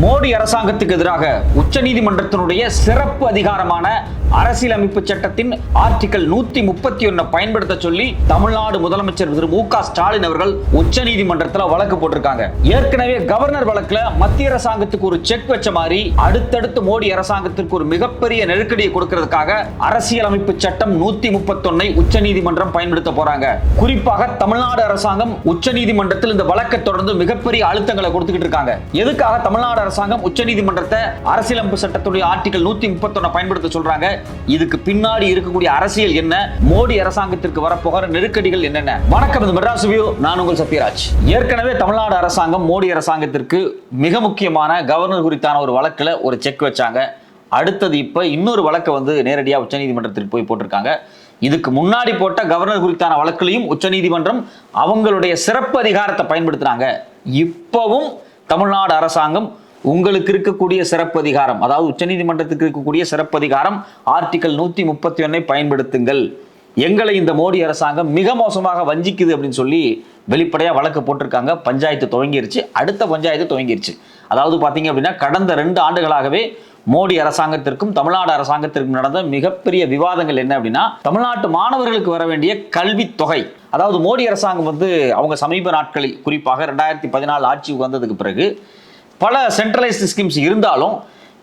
மோடி அரசாங்கத்துக்கு எதிராக உச்சநீதிமன்றத்தினுடைய சிறப்பு அதிகாரமான அரசியலமைப்பு சட்டத்தின் ஆர்டிகல் நூத்தி முப்பத்தி ஒன்னு பயன்படுத்த சொல்லி தமிழ்நாடு முதலமைச்சர் திரு மு க ஸ்டாலின் அவர்கள் உச்சநீதிமன்றத்தில் வழக்கு போட்டிருக்காங்க. ஏற்கனவே கவர்னர் வழக்குல மத்திய அரசாங்கத்துக்கு ஒரு செக் வச்ச மாதிரி அடுத்தடுத்து மோடி அரசாங்கத்திற்கு ஒரு மிகப்பெரிய நெருக்கடியை கொடுக்கிறதுக்காக அரசியலமைப்பு சட்டம் நூத்தி முப்பத்தொன்னை உச்சநீதிமன்றம் பயன்படுத்த போறாங்க. குறிப்பாக தமிழ்நாடு அரசாங்கம் உச்சநீதிமன்றத்தில் இந்த வழக்கை தொடர்ந்து மிகப்பெரிய அழுத்தங்களை கொடுத்துக்கிட்டு இருக்காங்க. எதுக்காக தமிழ்நாடு அரசாங்கம் உச்சநீதிமன்றத்தை அரசியலமைப்பு சட்டத்துடைய ஆர்டிகல் நூத்தி முப்பத்தொன்னு பயன்படுத்த சொல்றாங்க? இதுக்கு பின்னாடி இருக்கக்கூடிய அரசியல் என்ன? மோடி அரசாங்கத்திற்கு வரப்போகிற நெருக்கடிகள் என்னென்ன? வணக்கம் இது மெட்ராஸ் வியூ. நான் உங்கள் சத்யராஜ். ஏற்கனவே தமிழ்நாடு அரசாங்கம் மோடி அரசாங்கத்திற்கு மிக முக்கியமான கவர்னர் குறித்தான ஒரு வழக்கில் ஒரு செக் வச்சாங்க. அடுத்தது இப்போ இன்னொரு வழக்கை வந்து நேரடியாக உச்சநீதிமன்றத்திற்கு போய் போட்டிருக்காங்க. இதுக்கு முன்னாடி போட்ட கவர்னர் குறித்தான வழக்குலையும் உச்சநீதிமன்றம் அவங்களுடைய சிறப்பு அதிகாரத்தை பயன்படுத்துறாங்க. இப்பவும் தமிழ்நாடு அரசாங்கம் உங்களுக்கு இருக்கக்கூடிய சிறப்பு அதிகாரம் அதாவது உச்சநீதிமன்றத்துக்கு இருக்கக்கூடிய சிறப்பு அதிகாரம் ஆர்டிகல் நூத்தி முப்பத்தி ஒன்னை பயன்படுத்துங்கள். எங்களை இந்த மோடி அரசாங்கம் மிக மோசமாக வஞ்சிக்குது அப்படின்னு சொல்லி வெளிப்படையாக வழக்கு போட்டிருக்காங்க. பஞ்சாயத்து துவங்கிருச்சு. அடுத்த பஞ்சாயத்து துவங்கிருச்சு. அதாவது பார்த்தீங்க அப்படின்னா கடந்த ரெண்டு ஆண்டுகளாகவே மோடி அரசாங்கத்திற்கும் தமிழ்நாடு அரசாங்கத்திற்கும் நடந்த மிகப்பெரிய விவாதங்கள் என்ன அப்படின்னா தமிழ்நாட்டு மாணவர்களுக்கு வர வேண்டிய கல்வித் தொகை அதாவது மோடி அரசாங்கம் வந்து அவங்க சமீப நாட்களில் குறிப்பாக ரெண்டாயிரத்தி பதினாலு ஆட்சிக்கு வந்ததுக்கு பிறகு பல சென்ட்ரலைஸ்டு ஸ்கீம்ஸ் இருந்தாலும்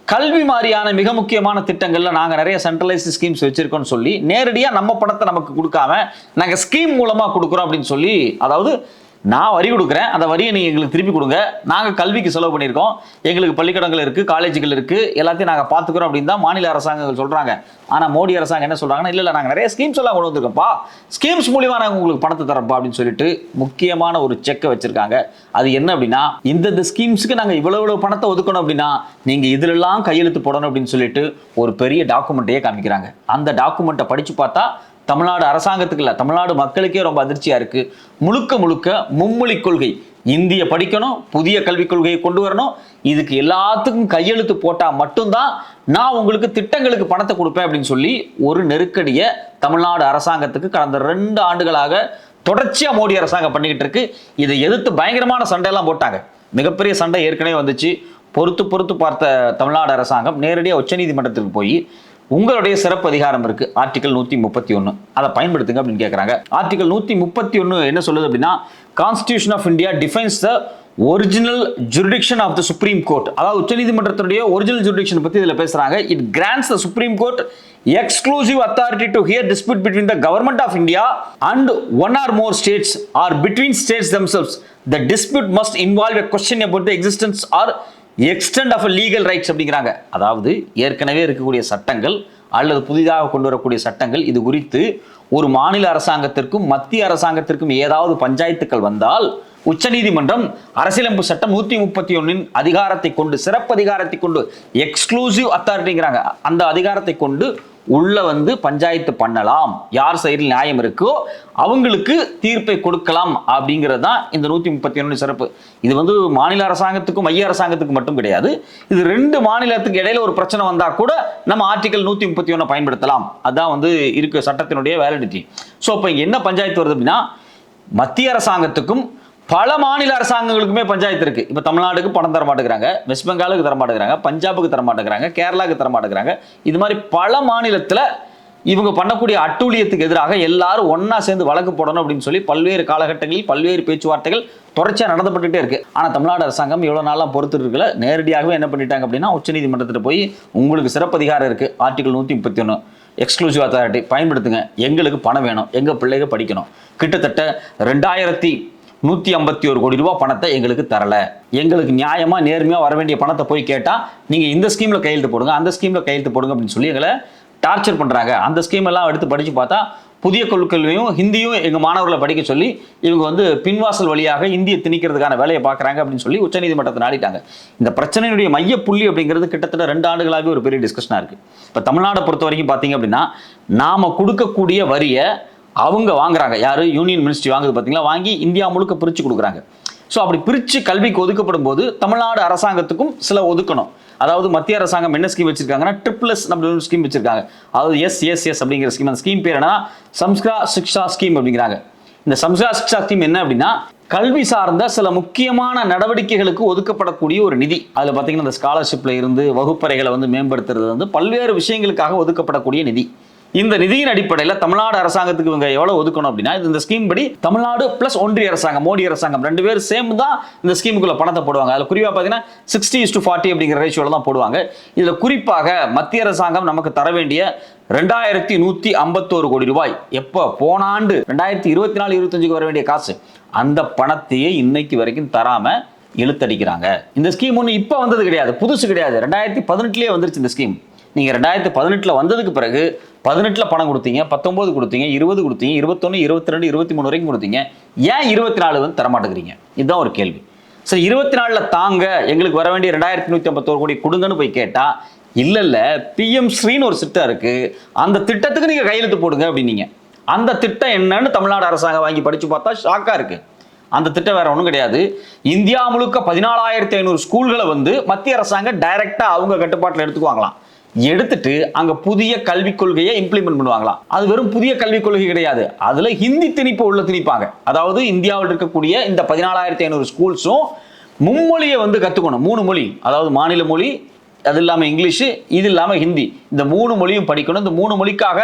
கல்வி மாதிரியான மிக முக்கியமான திட்டங்களில் நாங்கள் நிறைய சென்ட்ரலைஸ்டு ஸ்கீம்ஸ் வச்சுருக்கோன்னு சொல்லி நேரடியாக நம்ம பணத்தை நமக்கு கொடுக்காம நாங்கள் ஸ்கீம் மூலமாக கொடுக்குறோம் அப்படின்னு சொல்லி அதாவது நான் வரி கொடுக்குறேன். அந்த வரியை நீங்கள் எங்களுக்கு திருப்பி கொடுங்க. நாங்கள் கல்விக்கு செலவு பண்ணியிருக்கோம். எங்களுக்கு பள்ளிக்கூடங்கள் இருக்குது காலேஜுகள் இருக்குது எல்லாத்தையும் நாங்கள் பார்த்துக்குறோம் அப்படின்னு தான் மாநில அரசாங்கங்கள் சொல்கிறாங்க ஆனால் மோடி அரசாங்கம் என்ன சொல்கிறாங்கன்னா இல்லை இல்லை நாங்கள் நிறைய ஸ்கீம்ஸ் எல்லாம் கொண்டு வந்திருக்கோம்ப்பா. ஸ்கீம்ஸ் மூலிமா நாங்கள் உங்களுக்கு பணத்தை தரப்பா? அப்படின்னு சொல்லிட்டு முக்கியமான ஒரு செக்கை வச்சுருக்காங்க. அது என்ன அப்படின்னா இந்தந்த ஸ்கீம்ஸுக்கு நாங்கள் இவ்வளோ இவ்வளோ பணத்தை ஒதுக்கணும் அப்படின்னா நீங்கள் இதிலெல்லாம் கையெழுத்து போடணும் அப்படின்னு சொல்லிட்டு ஒரு பெரிய டாக்குமெண்ட்டையே காமிக்கிறாங்க. அந்த டாக்குமெண்ட்டை படித்து பார்த்தா தமிழ்நாடு அரசாங்கத்துக்கு இல்லை தமிழ்நாடு மக்களுக்கே ரொம்ப அதிர்ச்சியாக இருக்குது முழுக்க முழுக்க மும்மொழி கொள்கை. இந்திய படிக்கணும் புதிய கல்விக் கொள்கையை கொண்டு வரணும். இதுக்கு எல்லாத்துக்கும் கையெழுத்து போட்டால் மட்டும்தான் நான் உங்களுக்கு திட்டங்களுக்கு பணத்தை கொடுப்பேன் அப்படின்னு சொல்லி ஒரு நெருக்கடியை தமிழ்நாடு அரசாங்கத்துக்கு கடந்த ரெண்டு ஆண்டுகளாக தொடர்ச்சியாக மோடி அரசாங்கம் பண்ணிக்கிட்டு இருக்கு. இதை எதிர்த்து பயங்கரமான சண்டையெல்லாம் போட்டாங்க. மிகப்பெரிய சண்டை ஏற்கனவே வந்துச்சு. பொறுத்து பொறுத்து பார்த்த தமிழ்நாடு அரசாங்கம் நேரடியாக உச்சநீதிமன்றத்துக்கு போய் உங்களுடைய சிறப்பு அதிகாரம் இருக்கு. ஆர்டிகல் நூத்தி முப்பத்தி ஒன்று அதை பயன்படுத்துங்க அப்படின்னு கேட்குறாங்க ஆர்டிகல் நூத்தி முப்பத்தி ஒன்று என்ன சொல்லுது அப்படின்னா constitution of India defines the original jurisdiction of the supreme court அதாவது உச்சநீதிமன்றத்தினுடைய ஒரிஜினல் ஜுரிடிக்ஷன் பத்தி இதுல பேசுறாங்க. It grants the supreme court exclusive authority to hear dispute between the government of India and one or more states or between states themselves the dispute must involve a question about the existence or extent of legal rights அப்படிங்கிறாங்க. அதாவது ஏற்கனவே இருக்கக்கூடிய சட்டங்கள் அல்லது புதிதாக கொண்டு வரக்கூடிய சட்டங்கள் இது குறித்து ஒரு மாநில அரசாங்கத்திற்கும் மத்திய அரசாங்கத்திற்கும் ஏதாவது பஞ்சாயத்துக்கள் வந்தால் உச்சநீதிமன்றம் அரசியலமைப்பு சட்டம் நூத்தி முப்பத்தி ஒன்னின் அதிகாரத்தை கொண்டு சிறப்பு அதிகாரத்தை கொண்டு எக்ஸ்க்ளூசிவ் அத்தாரிட்டிங்கிறாங்க அந்த அதிகாரத்தை கொண்டு உள்ள வந்து பஞ்சாயத்து பண்ணலாம். யார் சைடில் நியாயம் இருக்கோ அவங்களுக்கு தீர்ப்பை கொடுக்கலாம் அப்படிங்கிறது தான் இந்த நூற்றி முப்பத்தி ஒன்று சிறப்பு. இது வந்து மாநில அரசாங்கத்துக்கும் மைய அரசாங்கத்துக்கும் மட்டும் கிடையாது. இது ரெண்டு மாநிலத்துக்கு இடையில ஒரு பிரச்சனை வந்தால் கூட நம்ம ஆர்டிகல் நூற்றி முப்பத்தி ஒன்றை பயன்படுத்தலாம். அதான் வந்து இருக்கு சட்டத்தினுடைய வேலிடிட்டி ஸோ இப்போ இங்கே என்ன பஞ்சாயத்து வருது அப்படின்னா மத்திய அரசாங்கத்துக்கும் பல மாநில அரசாங்கங்களுக்குமே பஞ்சாயத்து இருக்கு. இப்போ தமிழ்நாடுக்கு பணம் தர மாட்டேங்கிறாங்க வெஸ்ட் பெங்காலுக்கு தர மாட்டேங்கிறாங்க பஞ்சாபுக்கு தர மாட்டேங்கிறாங்க கேரளாவுக்கு தர மாட்டேங்கிறாங்க. இது மாதிரி பல மாநிலத்தில் இவங்க பண்ணக்கூடிய அட்டூழியத்துக்கு எதிராக எல்லாரும் ஒன்னா சேர்ந்து வழக்கு போடணும் அப்படின்னு சொல்லி பல்வேறு காலகட்டங்களில் பல்வேறு பேச்சுவார்த்தைகள் தொடர்ச்சியாக நடந்துபட்டுட்டே இருக்கு. ஆனால் தமிழ்நாடு அரசாங்கம் இவ்வளோ நாளாக பொறுத்து இருக்கல. நேரடியாகவே என்ன பண்ணிட்டாங்க அப்படின்னா உச்சநீதிமன்றத்தில் போய் உங்களுக்கு சிறப்பதிகாரம் இருக்கு. ஆர்டிகல் நூற்றி முப்பத்தி ஒன்று எக்ஸ்க்ளூசிவ் அத்தாரிட்டி பயன்படுத்துங்க. எங்களுக்கு பணம் வேணும். எங்கள் பிள்ளைங்க படிக்கணும். கிட்டத்தட்ட ரெண்டாயிரத்தி நூற்றி ஐம்பத்தி ஒரு கோடி ரூபாய் பணத்தை எங்களுக்கு தரலை. எங்களுக்கு நியாயமாக நேர்மையாக வர வேண்டிய பணத்தை போய் கேட்டால் நீங்கள் இந்த ஸ்கீமில் கையெழுத்து போடுங்க அந்த ஸ்கீமில் கையெழுத்து போடுங்க அப்படின்னு சொல்லி எங்களை டார்ச்சர் பண்ணுறாங்க அந்த ஸ்கீம் எல்லாம் எடுத்து படித்து பார்த்தா புதிய கொள்கையும் ஹிந்தியும் எங்கள் மாணவர்களை படிக்க சொல்லி இவங்க வந்து பின்வாசல் வழியாக இந்தியை திணிக்கிறதுக்கான வேலையை பார்க்குறாங்க அப்படின்னு சொல்லி உச்சநீதிமன்றத்தை நாடிட்டாங்க. இந்த பிரச்சனையினுடைய மைய புள்ளி அப்படிங்கிறது கிட்டத்தட்ட ரெண்டு ஆண்டுகளாகவே ஒரு பெரிய டிஸ்கஷனாக இருக்குது இப்போ தமிழ்நாடை பொறுத்த வரைக்கும் பார்த்தீங்க அப்படின்னா நாம் கொடுக்கக்கூடிய வரியை அவங்க வாங்குறாங்க. யார்? யூனியன் மினிஸ்ட்ரி வாங்குது பார்த்தீங்களா வாங்கி இந்தியா முழுக்க பிரித்து கொடுக்குறாங்க. ஸோ அப்படி பிரித்து கல்விக்கு ஒதுக்கப்படும் போது தமிழ்நாடு அரசாங்கத்துக்கும் சில ஒதுக்கணும். அதாவது மத்திய அரசாங்கம் என்ன ஸ்கீம் வச்சிருக்காங்கன்னா ட்ரிப்ளஸ் அப்படின்னு ஸ்கீம் வச்சிருக்காங்க. அதாவது எஸ் எஸ் எஸ் அப்படிங்கிற ஸ்கீம் அந்த ஸ்கீம் பேர் என்னன்னா சம்ஸ்கிரா சிக்ஷா ஸ்கீம் அப்படிங்கிறாங்க. இந்த சம்ஸ்கிரா சிக்ஷா ஸ்கீம் என்ன அப்படின்னா கல்வி சார்ந்த சில முக்கியமான நடவடிக்கைகளுக்கு ஒதுக்கப்படக்கூடிய ஒரு நிதி. அதில் பார்த்தீங்கன்னா இந்த ஸ்காலர்ஷிப்பில் இருந்து வகுப்பறைகளை வந்து மேம்படுத்துறது வந்து பல்வேறு விஷயங்களுக்காக ஒதுக்கப்படக்கூடிய நிதி. இந்த நிதியின் அடிப்படையில் தமிழ்நாடு அரசாங்கத்துக்கு இவங்க எவ்வளவு ஒதுக்கணும் அப்படின்னா இந்த ஸ்கீம் படி தமிழ்நாடு பிளஸ் ஒன்றிய அரசாங்கம் மோடி அரசாங்கம் ரெண்டு பேரும் சேர்ந்து தான் இந்த ஸ்கீமுக்குள்ள பணத்தை போடுவாங்க. அதில் குறிப்பாக பார்த்தீங்கன்னா சிக்ஸ்டி இஸ் டு ஃபார்ட்டி அப்படிங்கிற ரேஷியோவில் தான் போடுவாங்க. இதில் குறிப்பாக மத்திய அரசாங்கம் நமக்கு தர வேண்டிய ரெண்டாயிரத்தி நூற்றி ஐம்பத்தோரு கோடி ரூபாய். எப்போ? போன ஆண்டு ரெண்டாயிரத்தி இருபத்தி நாலு இருபத்தஞ்சுக்கு வர வேண்டிய காசு. அந்த பணத்தையே இன்னைக்கு வரைக்கும் தராம இழுத்தடிக்கிறாங்க. இந்த ஸ்கீம் ஒன்று இப்போ வந்தது கிடையாது புதுசு கிடையாது. ரெண்டாயிரத்தி பதினெட்டுலேயே வந்துருச்சு இந்த ஸ்கீம் நீங்கள் ரெண்டாயிரத்தி பதினெட்டில் வந்ததுக்கு பிறகு பதினெட்டில் பணம் கொடுத்தீங்க பத்தொம்போது கொடுத்தீங்க இருபது கொடுத்தீங்க இருபத்தொன்று இருபத்தி ரெண்டு இருபத்தி மூணு வரைக்கும் கொடுத்தீங்க. ஏன் இருபத்தி நாலு வந்து தரமாட்டேங்கிறீங்க? இதுதான் ஒரு கேள்வி. சரி இருபத்தி நாலில் தாங்க எங்களுக்கு வர வேண்டிய ரெண்டாயிரத்தி நூற்றி ஐம்பத்தோரு கோடி கொடுங்கன்னு போய் கேட்டால் இல்லை இல்லை பிஎம் ஸ்ரீன்னு ஒரு திட்டம் இருக்குது அந்த திட்டத்துக்கு நீங்கள் கையெழுத்து போடுங்க அப்படின்னீங்க. அந்த திட்டம் என்னன்னு தமிழ்நாடு அரசாங்கம் வாங்கி படித்து பார்த்தா ஷாக்காக இருக்குது அந்த திட்டம் வேற ஒன்றும் கிடையாது. இந்தியா முழுக்க பதினாலாயிரத்தி ஐநூறு ஸ்கூல்களை வந்து மத்திய அரசாங்கம் டைரெக்டாக அவங்க கட்டுப்பாட்டில் எடுத்துக்குவாங்களாம். எடுத்துட்டு அங்க புதிய கல்விக் கொள்கையை இம்ப்ளிமெண்ட் பண்ணுவாங்களாம். அது வெறும் புதிய கல்விக் கொள்கை கிடையாது. அதுல ஹிந்தி திணிப்பு உள்ள திணிப்பாங்க. அதாவது இந்தியாவில் இருக்கக்கூடிய இந்த பதினாலாயிரத்தி ஐநூறு ஸ்கூல்ஸும் மும்மொழியை வந்து கத்துக்கணும். மூணு மொழி. அதாவது மாநில மொழி அது இல்லாமல் இங்கிலீஷு இது இல்லாமல் ஹிந்தி. இந்த மூணு மொழியும் படிக்கணும். இந்த மூணு மொழிக்காக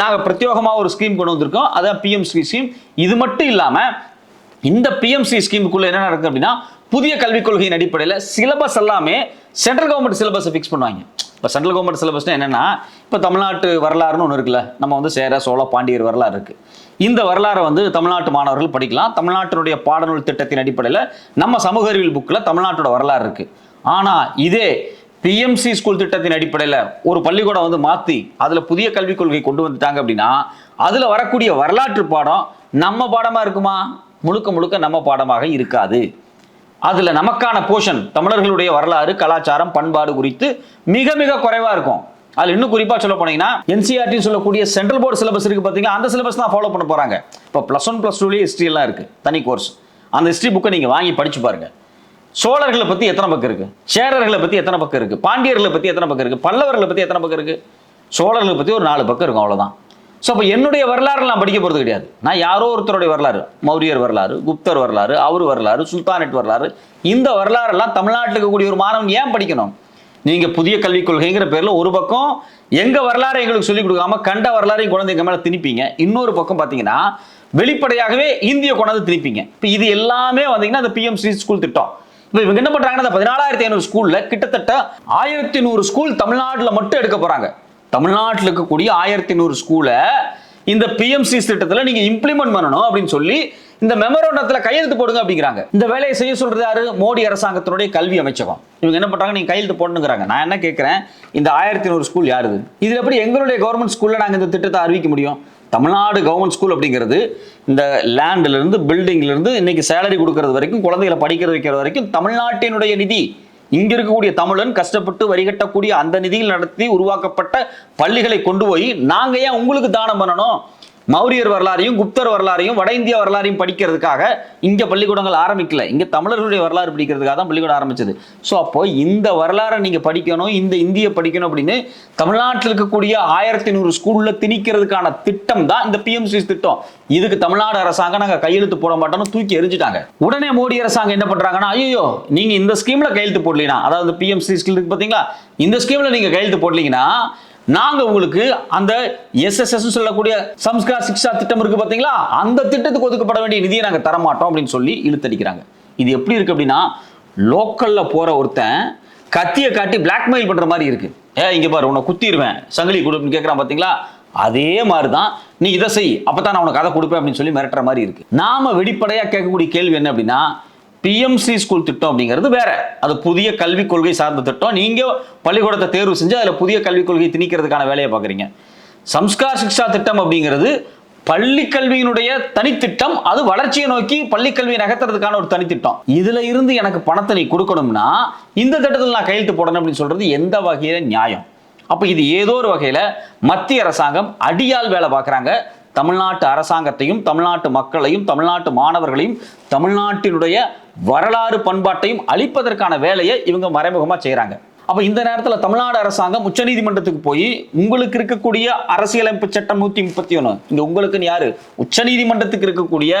நாங்கள் பிரத்யேகமாக ஒரு ஸ்கீம் கொண்டு வந்திருக்கோம். அதான் பிஎம்சி ஸ்கீம் இது மட்டும் இல்லாமல் இந்த பிஎம்சி ஸ்கீமுக்குள்ள என்ன நடக்குது அப்படின்னா புதிய கல்விக் கொள்கையின் அடிப்படையில் சிலபஸ் எல்லாமே சென்ட்ரல் கவர்மெண்ட் சிலபஸை ஃபிக்ஸ் பண்ணுவாங்க. இப்போ சென்ட்ரல் கவர்மெண்ட் சிலபஸ்னா என்னென்னா இப்போ தமிழ்நாட்டு வரலாறுன்னு ஒன்று இருக்குல்ல நம்ம வந்து சேர சோழ பாண்டியர் வரலாறு இருக்குது இந்த வரலாறை வந்து தமிழ்நாட்டு மாணவர்கள் படிக்கலாம். தமிழ்நாட்டினுடைய பாடநூல் திட்டத்தின் அடிப்படையில் நம்ம சமூக அறிவியல் புக்கில் தமிழ்நாட்டோட வரலாறு இருக்குது ஆனால் இதே பிஎம்சி ஸ்கூல் திட்டத்தின் அடிப்படையில் ஒரு பள்ளிக்கூடம் வந்து மாற்றி அதில் புதிய கல்விக் கொள்கை கொண்டு வந்துட்டாங்க அப்படின்னா அதில் வரக்கூடிய வரலாற்று பாடம் நம்ம பாடமாக இருக்குமா? முழுக்க முழுக்க நம்ம பாடமாக இருக்காது. அதில் நமக்கான போர்ஷன் தமிழர்களுடைய வரலாறு கலாச்சாரம் பண்பாடு குறித்து மிக மிக குறைவாக இருக்கும். அதில் இன்னும் குறிப்பாக சொல்ல போனீங்கன்னா என்சிஆர்டின்னு சொல்லக்கூடிய சென்ட்ரல் போர்டு சிலபஸ் இருக்குது பார்த்தீங்கன்னா அந்த சிலபஸ் தான் ஃபாலோ பண்ண போகிறாங்க இப்போ ப்ளஸ் ஒன் ப்ளஸ் டூலேயே ஹிஸ்ட்ரியெல்லாம் இருக்குது தனி கோர்ஸ் அந்த ஹிஸ்ட்ரி புக்கை நீங்கள் வாங்கி படிச்சு பாருங்கள் சோழர்களை பற்றி எத்தனை பக்கம் இருக்குது சேரர்களை பற்றி எத்தனை பக்கம் இருக்குது பாண்டியர்களை பற்றி எத்தனை பக்கம் இருக்குது பல்லவர்களை பற்றி எத்தனை பக்கம் இருக்குது சோழர்களை பற்றி ஒரு நாலு பக்கம் இருக்கும் அவ்வளோதான் ஸோ அப்போ என்னுடைய வரலாறு நான் படிக்க போகிறது கிடையாது. நான் யாரோ ஒருத்தருடைய வரலாறு மௌரியர் வரலாறு குப்தர் வரலாறு அவர் வரலாறு சுல்தானட் வரலாறு இந்த வரலாறெல்லாம் தமிழ்நாட்டில் இருக்கக்கூடிய ஒரு மாணவன் ஏன் படிக்கணும்? நீங்கள் புதிய கல்விக் கொள்கைங்கிற பேரில் ஒரு பக்கம் எங்கள் வரலாறு எங்களுக்கு சொல்லிக் கொடுக்காம கண்ட வரலாறையும் குழந்தைங்க மேலே திணிப்பீங்க. இன்னொரு பக்கம் பார்த்தீங்கன்னா வெளிப்படையாகவே இந்திய கொண்டாந்து திணிப்பீங்க. இப்போ இது எல்லாமே வந்தீங்கன்னா அந்த பிஎம்சி ஸ்கூல் திட்டம். இப்போ இவங்க என்ன பண்ணுறாங்கன்னா அந்த பதினாலாயிரத்தி ஐநூறு ஸ்கூலில் கிட்டத்தட்ட ஆயிரத்தி நூறு ஸ்கூல் தமிழ்நாட்டில் மட்டும் எடுக்க போகிறாங்க தமிழ்நாட்டில் இருக்கக்கூடிய ஆயிரத்தி நூறு ஸ்கூலை இந்த பிஎம்சி திட்டத்தில் நீங்கள் இம்ப்ளிமெண்ட் பண்ணணும் அப்படின்னு சொல்லி இந்த மெமரோண்டத்தில் கையெழுத்து போடுங்க அப்படிங்கிறாங்க. இந்த வேலையை செய்ய சொல்றது யாரு? மோடி அரசாங்கத்தினுடைய கல்வி அமைச்சகம். இவங்க என்ன பண்றாங்க? நீங்க கையெழுத்து போடணுங்கிறாங்க. நான் என்ன கேட்கிறேன் இந்த ஆயிரத்தி நூறு ஸ்கூல் யாருது இதுல எப்படி எங்களுடைய கவர்மெண்ட் ஸ்கூல்ல நாங்கள் இந்த திட்டத்தை அறிவிக்க முடியும்? தமிழ்நாடு கவர்மெண்ட் ஸ்கூல் அப்படிங்கிறது இந்த லேண்ட்லேருந்து பில்டிங்லேருந்து இன்னைக்கு சேலரி கொடுக்கறது வரைக்கும் குழந்தைகளை படிக்கிற வைக்கிறது வரைக்கும் தமிழ்நாட்டினுடைய நிதி இங்க இருக்கக்கூடிய தமிழன் கஷ்டப்பட்டு வரிகட்டக்கூடிய அந்த நிதியில் நடத்தி உருவாக்கப்பட்ட பள்ளிகளை கொண்டு போய் நாங்க ஏன் உங்களுக்கு தானம் பண்ணணும்? மௌரியர் வரலாறையும் குப்தர் வரலாறையும் வட இந்திய வரலாறையும் படிக்கிறதுக்காக இங்க பள்ளிக்கூடங்கள் ஆரம்பிக்கல. இங்க தமிழர்களுடைய வரலாறு படிக்கிறதுக்காக தான் பள்ளிக்கூடம் ஆரம்பிச்சது. ஸோ அப்போ இந்த வரலாறை நீங்க படிக்கணும் இந்த இந்திய படிக்கணும் அப்படின்னு தமிழ்நாட்டில் இருக்கக்கூடிய ஆயிரத்தி நூறு ஸ்கூல்ல திணிக்கிறதுக்கான திட்டம் தான் இந்த பிஎம்சி திட்டம். இதுக்கு தமிழ்நாடு அரசாங்கம் நாங்க கையெழுத்து போட மாட்டோம்னு தூக்கி எரிஞ்சிட்டாங்க உடனே மோடி அரசாங்கம் என்ன பண்றாங்கன்னா ஐயோ நீங்க இந்த ஸ்கீம்ல கையெழுத்து போடலீங்கன்னா அதாவது பிஎம்சி ஸ்கீம் இருக்கு பாத்தீங்களா? இந்த ஸ்கீம்ல நீங்க கையெழுத்து போடலீங்கன்னா நாங்க உங்களுக்கு அந்த எஸ்எஸ்எஸ் சொல்லக்கூடிய சம்ஸ்கார் சிக்ஷா திட்டம் இருக்கு பாத்தீங்களா? அந்த திட்டத்துக்கு ஒதுக்கப்பட வேண்டிய நிதியை நாங்க தர மாட்டோம் அப்படின்னு சொல்லி இழுத்தடிக்கிறாங்க. இது எப்படி இருக்கு அப்படின்னா லோக்கல்ல போற ஒருத்தன் கத்தியை காட்டி பிளாக்மெயில் பண்ற மாதிரி இருக்கு. ஏ இங்க பாரு உன்னை குத்திடுவேன் சங்கிலி கொடுன்னு கேட்கறான் பாத்தீங்களா? அதே மாதிரி தான் நீ இதை செய் அப்பதான் நான் உனக்கு அதை கொடுப்பேன் அப்படின்னு சொல்லி மிரட்டுற மாதிரி இருக்கு. நாம வெளிப்படையா கேட்கக்கூடிய கேள்வி என்ன அப்படின்னா பிஎம்சி ஸ்கூல் திட்டம் அப்படிங்கிறது வேற. அது புதிய கல்விக் கொள்கை சார்ந்த திட்டம். நீங்க பள்ளிக்கூடத்தை தேர்வு செஞ்சு அதில் புதிய கல்விக் கொள்கை திணிக்கிறதுக்கான வேலையை பார்க்குறீங்க. சம்ஸ்கார் சிக்ஷா திட்டம் அப்படிங்கிறது பள்ளி கல்வியினுடைய தனித்திட்டம். அது வளர்ச்சியை நோக்கி பள்ளி கல்வியை நகர்த்துறதுக்கான ஒரு தனித்திட்டம். இதுல இருந்து எனக்கு பணத்தை நீ கொடுக்கணும்னா இந்த திட்டத்தில் நான் கையெழுத்து போடணும் அப்படின்னு சொல்றது எந்த வகையில நியாயம்? அப்ப இது ஏதோ ஒரு வகையில மத்திய அரசாங்கம் அடியால் வேலை பார்க்குறாங்க. தமிழ்நாட்டு அரசாங்கத்தையும் தமிழ்நாட்டு மக்களையும் தமிழ்நாட்டு மாணவர்களையும் தமிழ்நாட்டினுடைய வரலாறு பண்பாட்டையும் அழிப்பதற்கான வேலையை இவங்க மறைமுகமாக செய்கிறாங்க அப்போ இந்த நேரத்தில் தமிழ்நாடு அரசாங்கம் உச்சநீதிமன்றத்துக்கு போய் உங்களுக்கு இருக்கக்கூடிய அரசியலமைப்பு சட்டம் நூற்றி முப்பத்தி ஒன்று இங்கே உங்களுக்குன்னு யார்? உச்சநீதிமன்றத்துக்கு இருக்கக்கூடிய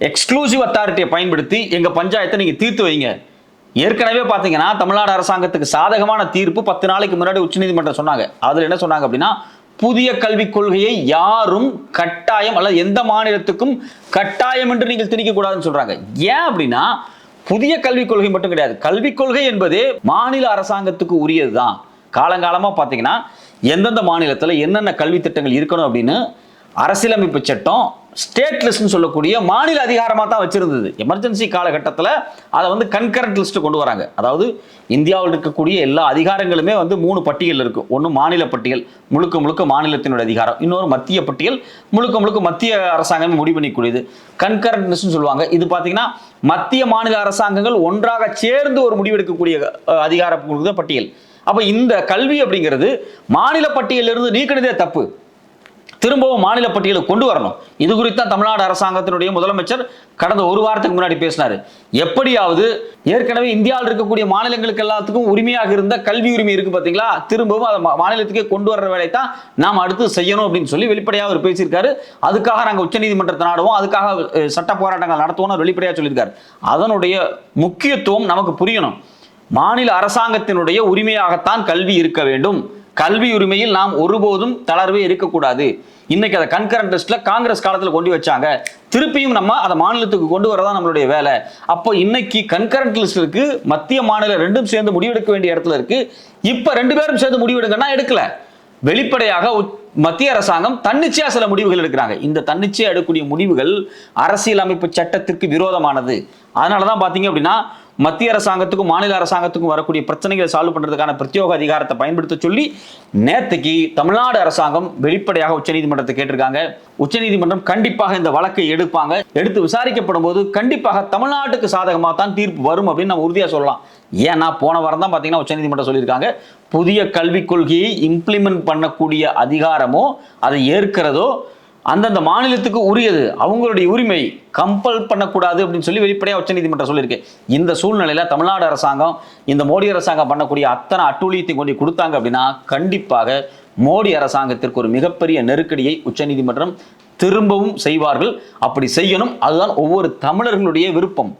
எக்ஸ்க்ளூசிவ் அத்தாரிட்டியை பயன்படுத்தி எங்கள் பஞ்சாயத்தை நீங்கள் தீர்த்து வைங்க. ஏற்கனவே பார்த்தீங்கன்னா தமிழ்நாடு அரசாங்கத்துக்கு சாதகமான தீர்ப்பு பத்து நாளைக்கு முன்னாடி உச்சநீதிமன்றம் சொன்னாங்க. அதில் என்ன சொன்னாங்க அப்படின்னா புதிய கல்விக் கொள்கையை யாரும் கட்டாயம் அல்லது எந்த மாநிலத்துக்கும் கட்டாயம் என்று நீங்கள் திணிக்க கூடாதுன்னு சொல்றாங்க. ஏன் அப்படின்னா புதிய கல்விக் கொள்கை மட்டும் கிடையாது. கல்விக் கொள்கை என்பது மாநில அரசாங்கத்துக்கு உரியது தான் காலங்காலமாக பார்த்தீங்கன்னா எந்தெந்த மாநிலத்தில் என்னென்ன கல்வி திட்டங்கள் இருக்கணும் அப்படின்னு அரசியலமைப்பு சட்டம் ஸ்டேட் லிஸ்ட்னு சொல்லக்கூடிய மாநில அதிகாரமாக தான் வச்சுருந்தது. எமர்ஜென்சி காலகட்டத்தில் அதை வந்து கன்கரண்ட் லிஸ்ட்டு கொண்டு வராங்க. அதாவது இந்தியாவில் இருக்கக்கூடிய எல்லா அதிகாரங்களுமே வந்து மூணு பட்டியல் இருக்கும் ஒன்று மாநில பட்டியல் முழுக்க முழுக்க மாநிலத்தினுடைய அதிகாரம். இன்னொரு மத்திய பட்டியல் முழுக்க முழுக்க மத்திய அரசாங்கமே முடிவு பண்ணிக்கூடியது. கன்கரண்ட் லிஸ்ட்னு சொல்லுவாங்க. இது பார்த்தீங்கன்னா மத்திய மாநில அரசாங்கங்கள் ஒன்றாக சேர்ந்து ஒரு முடிவெடுக்கக்கூடிய அதிகார பட்டியல். அப்போ இந்த கல்வி அப்படிங்கிறது மாநில பட்டியலிருந்து நீக்கினதே தப்பு. திரும்பவும் மாநில பட்டியலுக்கு கொண்டு வரணும். இது குறித்து தான் தமிழ்நாடு அரசாங்கத்தினுடைய முதலமைச்சர் கடந்த ஒரு வாரத்துக்கு முன்னாடி பேசினார். எப்படியாவது ஏற்கனவே இந்தியாவில் இருக்கக்கூடிய மாநிலங்களுக்கு எல்லாத்துக்கும் உரிமையாக இருந்த கல்வி உரிமை இருக்கு பார்த்தீங்களா திரும்பவும் அதை மா- மாநிலத்துக்கே கொண்டு வர்ற வேலை தான் நாம் அடுத்து செய்யணும் அப்படின்னு சொல்லி வெளிப்படையாக அவர் பேசியிருக்காரு. அதுக்காக நாங்கள் உச்சநீதிமன்றத்தை நாடுவோம். அதுக்காக சட்ட போராட்டங்கள் நடத்துவோம்னு வெளிப்படையாக சொல்லியிருக்காரு. அதனுடைய முக்கியத்துவம் நமக்கு புரியணும். மாநில அரசாங்கத்தினுடைய உரிமையாகத்தான் கல்வி இருக்க வேண்டும். கல்வி உரிமையில் நாம் ஒருபோதும் தளர்வே இருக்கக்கூடாது. இன்னைக்கு அதை கன்கரண்ட் லிஸ்ட்ல காங்கிரஸ் காலத்தில் கொண்டு வச்சாங்க. திருப்பியும் நம்ம அதை மாநிலத்துக்கு கொண்டு வரதான் நம்மளுடைய வேலை. அப்போ இன்னைக்கு கன்கரண்ட் லிஸ்ட் இருக்கு. மத்திய மாநிலம் ரெண்டும் சேர்ந்து முடிவெடுக்க வேண்டிய இடத்துல இருக்கு. இப்ப ரெண்டு பேரும் சேர்ந்து முடிவெடுங்கன்னா எடுக்கல. வெளிப்படையாக மத்திய அரசாங்கம் தன்னிச்சையா சில முடிவுகள் எடுக்கிறாங்க. இந்த தன்னிச்சையா எடுக்கக்கூடிய முடிவுகள் அரசியலமைப்பு சட்டத்திற்கு விரோதமானது. அதனாலதான் தான் பார்த்தீங்க அப்படின்னா மத்திய அரசாங்கத்துக்கும் மாநில அரசாங்கத்துக்கும் வரக்கூடிய பிரச்சனைகளை சால்வ் பண்றதுக்கான பிரத்யோக அதிகாரத்தை பயன்படுத்த சொல்லி நேற்றுக்கு தமிழ்நாடு அரசாங்கம் வெளிப்படையாக உச்சநீதிமன்றத்தை கேட்டிருக்காங்க. உச்சநீதிமன்றம் கண்டிப்பாக இந்த வழக்கை எடுப்பாங்க. எடுத்து விசாரிக்கப்படும் போது கண்டிப்பாக தமிழ்நாட்டுக்கு சாதகமாக தான் தீர்ப்பு வரும் அப்படின்னு நம்ம உறுதியாக சொல்லலாம். ஏன்னா போன வாரம் தான் பார்த்தீங்கன்னா உச்சநீதிமன்றம் சொல்லியிருக்காங்க. புதிய கல்விக் கொள்கையை இம்ப்ளிமெண்ட் பண்ணக்கூடிய அதிகாரமோ அதை ஏற்கிறதோ அந்தந்த மாநிலத்துக்கு உரியது அவங்களுடைய உரிமை கம்பல் பண்ணக்கூடாது அப்படின்னு சொல்லி வெளிப்படையாக உச்சநீதிமன்றம் சொல்லியிருக்கு. இந்த சூழ்நிலையில் தமிழ்நாடு அரசாங்கம் இந்த மோடி அரசாங்கம் பண்ணக்கூடிய அத்தனை அட்டூழியத்தை கொண்டு கொடுத்தாங்க அப்படின்னா கண்டிப்பாக மோடி அரசாங்கத்திற்கு ஒரு மிகப்பெரிய நெருக்கடியை உச்சநீதிமன்றம் திரும்பவும் செய்வார்கள். அப்படி செய்யணும். அதுதான் ஒவ்வொரு தமிழர்களுடைய விருப்பம்.